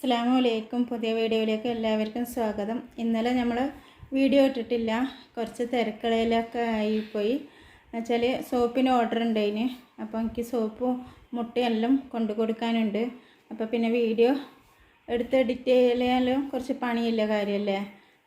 അസ്സാമു അലൈക്കും പുതിയ വീഡിയോയിലേക്ക് എല്ലാവർക്കും സ്വാഗതം. ഇന്നലെ നമ്മൾ വീഡിയോ ഇട്ടിട്ടില്ല. കുറച്ച് തിരക്കളയിലൊക്കെ ആയിപ്പോയി. എന്നുവെച്ചാൽ സോപ്പിന് ഓർഡർ ഉണ്ടായിന് അപ്പോൾ എനിക്ക് സോപ്പും മുട്ടയെല്ലാം കൊണ്ടു കൊടുക്കാനുണ്ട്. അപ്പോൾ പിന്നെ വീഡിയോ എടുത്ത് എഡിറ്റ് ചെയ്യാലും കുറച്ച് പണിയില്ല കാര്യമല്ലേ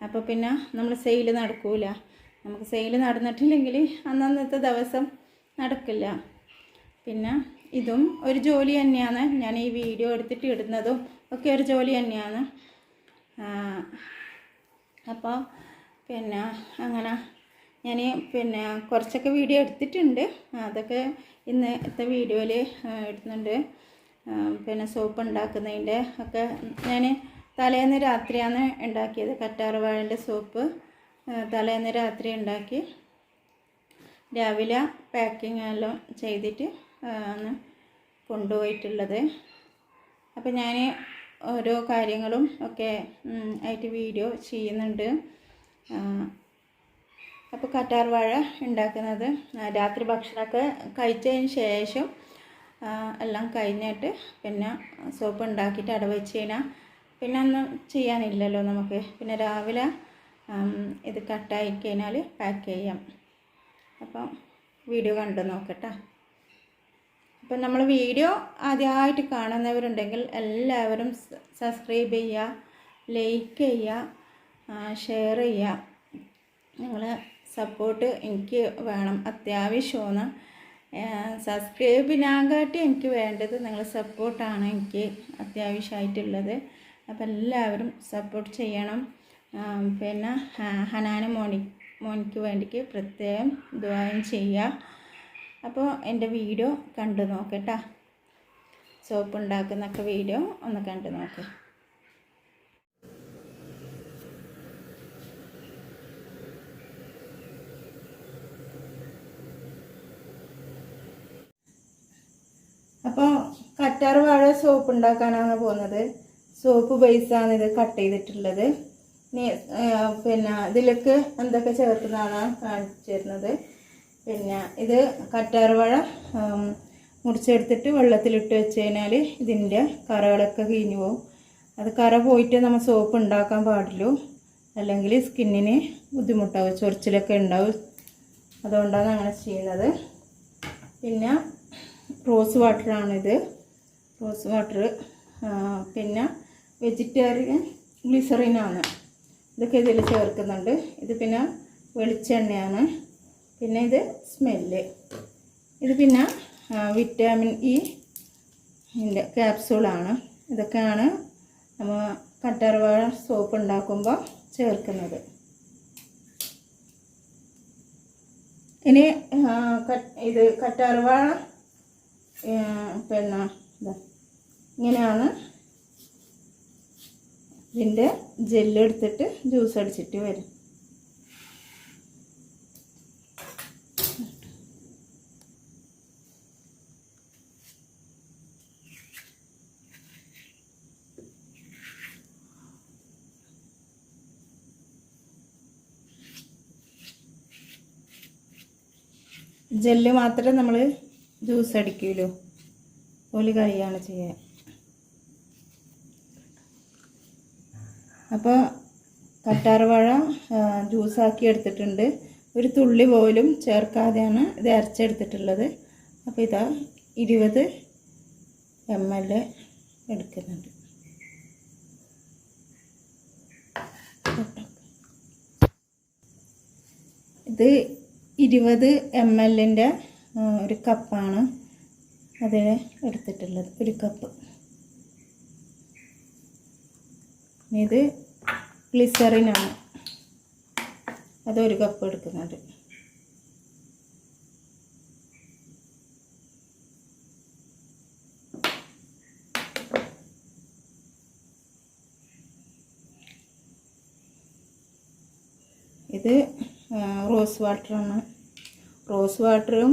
അപ്പോൾ പിന്നെ നമ്മൾ സെയിൽ നടക്കൂല. നമുക്ക് സെയിൽ നടന്നിട്ടില്ലെങ്കിൽ അന്നന്നത്തെ ദിവസം നടക്കില്ല. പിന്നെ ഇതും ഒരു ജോലി തന്നെയാണ്. ഞാൻ ഈ വീഡിയോ എടുത്തിട്ട് ഇടുന്നതും ഒക്കെ ഒരു ജോലി തന്നെയാണ്. അപ്പോൾ പിന്നെ അങ്ങനെ ഞാൻ പിന്നെ കുറച്ചൊക്കെ വീഡിയോ എടുത്തിട്ടുണ്ട്. അതൊക്കെ ഇന്നത്തെ വീഡിയോയിൽ എടുത്തുണ്ട് പിന്നെ സോപ്പ് ഉണ്ടാക്കുന്നതിന്റെ ഒക്കെ ഞാൻ തലേന്ന് രാത്രിയാണ് ഉണ്ടാക്കിയത്. കറ്റാർവാഴന്റെ സോപ്പ് തലേന്ന് രാത്രി ഉണ്ടാക്കി. രാവിലെ പാക്കിംഗ് എല്ലാം ചെയ്തിട്ട് ആണ് കൊണ്ടുപോയിട്ടുള്ളത്. അപ്പോൾ ഞാൻ ഓരോ കാര്യങ്ങളും ഒക്കെ ആയിട്ട് വീഡിയോ ചെയ്യുന്നുണ്ട്. അപ്പോൾ കറ്റാർ വാഴ ഉണ്ടാക്കുന്നത്. രാത്രി ഭക്ഷണമൊക്കെ കഴിച്ചതിന് ശേഷം എല്ലാം കഴിഞ്ഞിട്ട് പിന്നെ സോപ്പ് ഉണ്ടാക്കിയിട്ട് അട വെച്ച് കഴിഞ്ഞാൽ പിന്നെ ഒന്നും ചെയ്യാനില്ലല്ലോ നമുക്ക്. പിന്നെ രാവിലെ ഇത് കട്ടായി കഴിഞ്ഞാൽ പാക്ക് ചെയ്യാം. അപ്പം വീഡിയോ കണ്ടു നോക്കട്ടെ. അപ്പം നമ്മൾ വീഡിയോ ആദ്യമായിട്ട് കാണുന്നവരുണ്ടെങ്കിൽ എല്ലാവരും സബ്സ്ക്രൈബ് ചെയ്യുക ലൈക്ക് ചെയ്യുക ഷെയർ ചെയ്യുക. നിങ്ങൾ സപ്പോർട്ട് എനിക്ക് വേണം. അത്യാവശ്യമാണ്. സബ്സ്ക്രൈബിനാകാട്ടി എനിക്ക് വേണ്ടത് നിങ്ങൾ സപ്പോർട്ടാണ് എനിക്ക് അത്യാവശ്യമായിട്ടുള്ളത്. അപ്പം എല്ലാവരും സപ്പോർട്ട് ചെയ്യണം. പിന്നെ ഹനാന മോണി മോനിക്ക് വേണ്ടിക്ക് പ്രത്യേകം ദ്വാരം ചെയ്യുക. അപ്പോൾ എന്റെ വീഡിയോ കണ്ടു നോക്കട്ടാ. സോപ്പ് ഉണ്ടാക്കുന്നൊക്കെ വീഡിയോ ഒന്ന് കണ്ടു നോക്ക്. അപ്പോൾ കറ്റാർ വാഴ സോപ്പ് ഉണ്ടാക്കാനാണ് പോകുന്നത്. സോപ്പ് ബേസാണ് ഇത് കട്ട് ചെയ്തിട്ടുള്ളത്. പിന്നെ ഇതിലേക്ക് എന്തൊക്കെ ചേർക്കുന്നതാണ് കാണിച്ചു തരുന്നത്? പിന്നെ ഇത് കറ്റാർവാഴ മുറിച്ചെടുത്തിട്ട് വെള്ളത്തിലിട്ട് വെച്ച് കഴിഞ്ഞാൽ ഇതിന്റെ കറകളൊക്കെ കീഞ്ഞു പോകും അത് കറ പോയിട്ട് നമ്മൾ സോപ്പ് ഉണ്ടാക്കാൻ പാടുള്ളൂ അല്ലെങ്കിൽ സ്കിന്നിന് ബുദ്ധിമുട്ടാവും ചൊറിച്ചിലൊക്കെ ഉണ്ടാവും. അതുകൊണ്ടാണ് അങ്ങനെ ചെയ്യുന്നത്. പിന്നെ റോസ് വാട്ടറാണിത് റോസ് വാട്ടർ പിന്നെ വെജിറ്റേറിയൻ ഗ്ലിസറിനാണ്. ഇതൊക്കെ ഇതിൽ ചേർക്കുന്നുണ്ട്. ഇത് പിന്നെ വെളിച്ചെണ്ണയാണ്. പിന്നെ ഇത് സ്മെല്ല്. ഇത് പിന്നെ വിറ്റാമിൻ ഇ ഇതിന്റെ ക്യാപ്സൂളാണ് ഇതൊക്കെയാണ് നമ്മൾ കറ്റാർവാഴ സോപ്പ് ഉണ്ടാക്കുമ്പോൾ ചേർക്കുന്നത്. ഇനി ഇത് കറ്റാർവാഴ പിന്നെ ഇങ്ങനെയാണ് ഇതിന്റെ ജെല്ലെടുത്തിട്ട് ജ്യൂസ് അടിച്ചിട്ട് വരും ജെല്ല് മാത്രമേ നമ്മൾ ജ്യൂസ് അടിക്കുകയുള്ളൂ ഒരു കറിയാണ് ചെയ്യുക അപ്പോൾ കറ്റാർവാഴ ജ്യൂസാക്കി എടുത്തിട്ടുണ്ട്. ഒരു തുള്ളി പോലും ചേർക്കാതെയാണ് ഇത് അരച്ചെടുത്തിട്ടുള്ളത്. അപ്പോൾ ഇതാ ഇരുപത് എം എൽ എടുക്കുന്നുണ്ട്. ഇത് ഇരുപത് എം എല്ലിന്റെ ഒരു കപ്പാണ് അതിന് എടുത്തിട്ടുള്ളത് ഒരു കപ്പ്. ഇത് ഗ്ലിസറിനാണ് അതൊരു കപ്പ് എടുക്കുന്നുണ്ട് ഇത് റോസ് വാട്ടറാണ്. റോസ് വാട്ടറും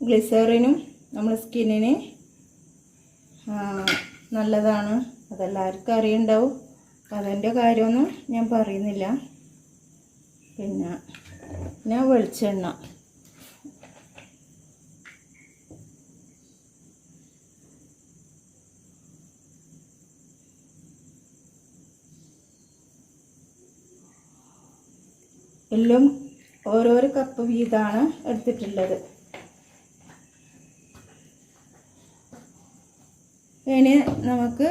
ഗ്ലിസറിനും നമ്മുടെ സ്കിന്നിന് നല്ലതാണ്. അതെല്ലാവർക്കും അറിയുണ്ടാവും. അതിന്റെ കാര്യമൊന്നും ഞാൻ പറയുന്നില്ല. പിന്നെ ഞാൻ വെളിച്ചെണ്ണ. എല്ലാം ഓരോരോ കപ്പ് വീതമാണ് എടുത്തിട്ടുള്ളത്. ഇനി നമുക്ക്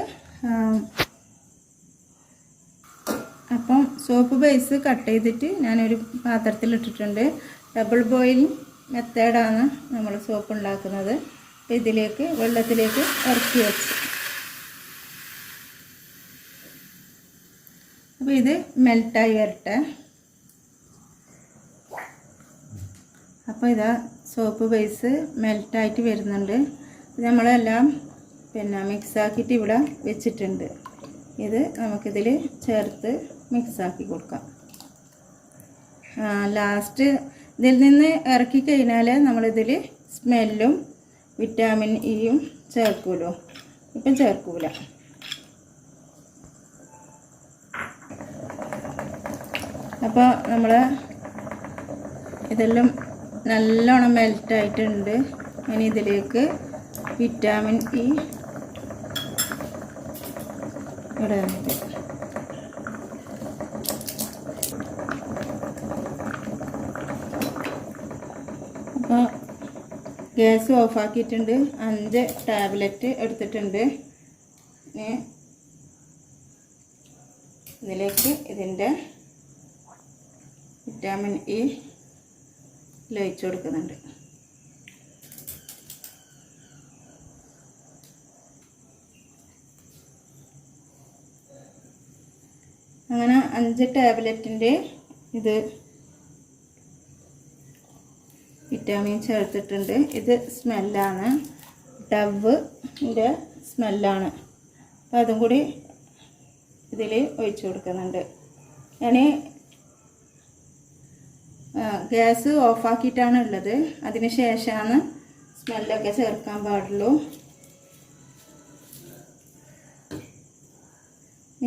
അപ്പം സോപ്പ് ബേസ് കട്ട് ചെയ്തിട്ട് ഞാനൊരു പാത്രത്തിൽ ഇട്ടിട്ടുണ്ട് ഡബിൾ ബോയിലിംഗ് മെത്തേഡാണ് നമ്മൾ സോപ്പ് ഉണ്ടാക്കുന്നത്. ഇതിലേക്ക് വെള്ളത്തിലേക്ക് ഇറക്കി വെച്ച്. അപ്പോൾ ഇത് മെൽട്ടായി വരട്ടെ. അപ്പോൾ ഇതാ സോപ്പ് ബേസ് മെൽറ്റായിട്ട് വരുന്നുണ്ട്. നമ്മളെല്ലാം പിന്നെ മിക്സാക്കിയിട്ട് ഇവിടെ വെച്ചിട്ടുണ്ട്. ഇത് നമുക്കിതിൽ ചേർത്ത് മിക്സാക്കി കൊടുക്കാം. ലാസ്റ്റ് ഇതിൽ നിന്ന് ഇറക്കി കഴിഞ്ഞാൽ നമ്മളിതിൽ സ്മെല്ലും വിറ്റാമിൻ ഇയും ചേർക്കുമല്ലോ. ഇപ്പം ചേർക്കൂല. അപ്പോൾ നമ്മൾ ഇതെല്ലാം നല്ലോണം മെൽറ്റായിട്ടുണ്ട്. ഇനി ഇതിലേക്ക് വിറ്റാമിൻ ഇ ഇടാനുണ്ട് അപ്പോൾ ഗ്യാസ് ഓഫാക്കിയിട്ടുണ്ട് അഞ്ച് ടാബ്ലറ്റ് എടുത്തിട്ടുണ്ട്. ഇതിലേക്ക് ഇതിന്റെ വിറ്റാമിൻ ഇ ലയിച്ചു കൊടുക്കുന്നുണ്ട്. അങ്ങനെ അഞ്ച് ടാബ്ലറ്റിന്റെ ഇത് വിറ്റാമിൻ ചേർത്തിട്ടുണ്ട്. ഇത് സ്മെല്ലാണ്. ഡവിന്റെ സ്മെല്ലാണ്. അപ്പോൾ അതും കൂടി ഇതിൽ ഒഴിച്ചു കൊടുക്കുന്നുണ്ട്. ഞാൻ ഗ്യാസ് ഓഫാക്കിയിട്ടാണ് ഉള്ളത്. അതിന് ശേഷമാണ് സ്മെല്ലൊക്കെ ചേർക്കാൻ പാടുള്ളൂ.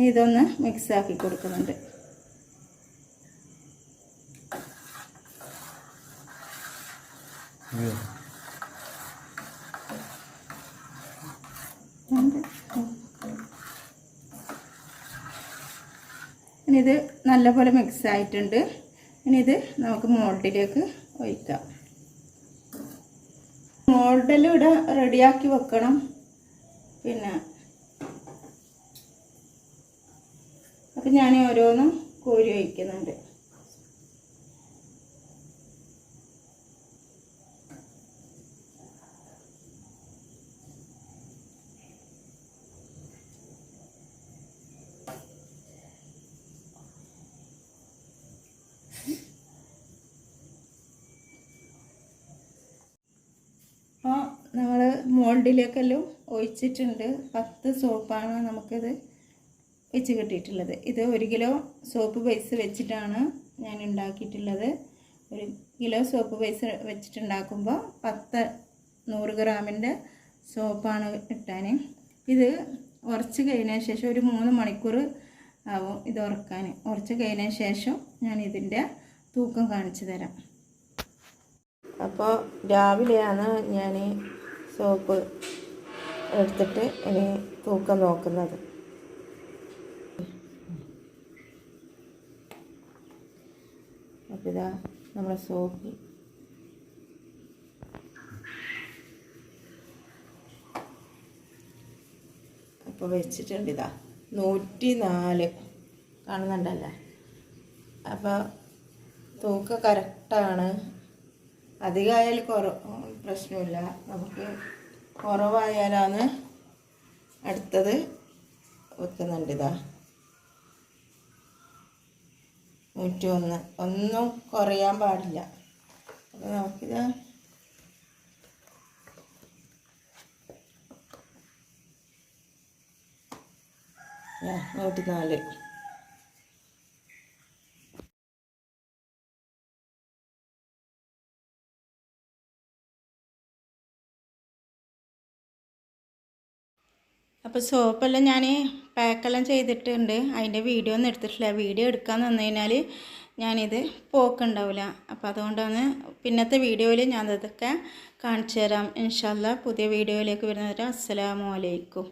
ഇതൊന്ന് മിക്സ് ആക്കി കൊടുക്കുന്നുണ്ട്. ഇത് നല്ലപോലെ മിക്സ് ആയിട്ടുണ്ട്. ഇനി ഇത് നമുക്ക് മോൾഡിലേക്ക് ഒഴിക്കാം. മോൾഡിൽ ഇവിടെ റെഡിയാക്കി വെക്കണം. പിന്നെ അപ്പം ഞാൻ ഓരോന്നും കോരി ഒഴിക്കുന്നുണ്ട് അപ്പോൾ നമ്മൾ മോൾഡിലേക്കെല്ലാം ഒഴിച്ചിട്ടുണ്ട്. പത്ത് സോപ്പാണ് നമുക്കിത് വെച്ച് കിട്ടിയിട്ടുള്ളത്. ഇത് ഒരു കിലോ സോപ്പ് ബേസ് വെച്ചിട്ടാണ് ഞാൻ ഉണ്ടാക്കിയിട്ടുള്ളത്. ഒരു കിലോ സോപ്പ് ബേസ് വെച്ചിട്ടുണ്ടാക്കുമ്പോൾ പത്ത് നൂറ് ഗ്രാമിന്റെ സോപ്പാണ് ഇട്ടാൻ ഇത് ഉറച്ച് കഴിഞ്ഞതിന് ശേഷം ഒരു മൂന്ന് മണിക്കൂർ ആവും ഇത് ഉറക്കാൻ ഉറച്ച് കഴിഞ്ഞതിന് ശേഷം ഞാൻ ഇതിന്റെ തൂക്കം കാണിച്ചു തരാം. അപ്പോൾ രാവിലെയാണ് ഞാൻ സോപ്പ് എടുത്തിട്ട് ഇനി തൂക്കം നോക്കുന്നത്. അപ്പോൾ ഇതാ നമ്മുടെ സോപ്പ്. അപ്പോൾ വെച്ചിട്ടുണ്ട് ഇതാ. നൂറ്റി നാല് കാണുന്നുണ്ടല്ലേ? അപ്പോൾ തൂക്കം കറക്റ്റാണ് അധികമായാൽ കുറ പ്രശ്നമില്ല. നമുക്ക് കുറവായാലാണ് അടുത്തത് വെക്കുന്നുണ്ട് ഇതാ. നൂറ്റി ഒന്ന് ഒന്നും കുറയാൻ പാടില്ല. അപ്പോൾ നമുക്കിത് നൂറ്റി നാല് അപ്പോൾ സോപ്പെല്ലാം ഞാൻ പാക്കെല്ലാം ചെയ്തിട്ടുണ്ട്. അതിന്റെ വീഡിയോ ഒന്നും എടുത്തിട്ടില്ല. വീഡിയോ എടുക്കാൻ തന്നു കഴിഞ്ഞാൽ ഞാനിത് പോക്കുണ്ടാവില്ല അപ്പോൾ അതുകൊണ്ടാണ് പിന്നത്തെ വീഡിയോയിൽ ഞാൻ അതൊക്കെ കാണിച്ചു തരാം. ഇൻഷാല്ല പുതിയ വീഡിയോയിലേക്ക് വരുന്നവരെ അസ്സലാമു അലൈക്കും.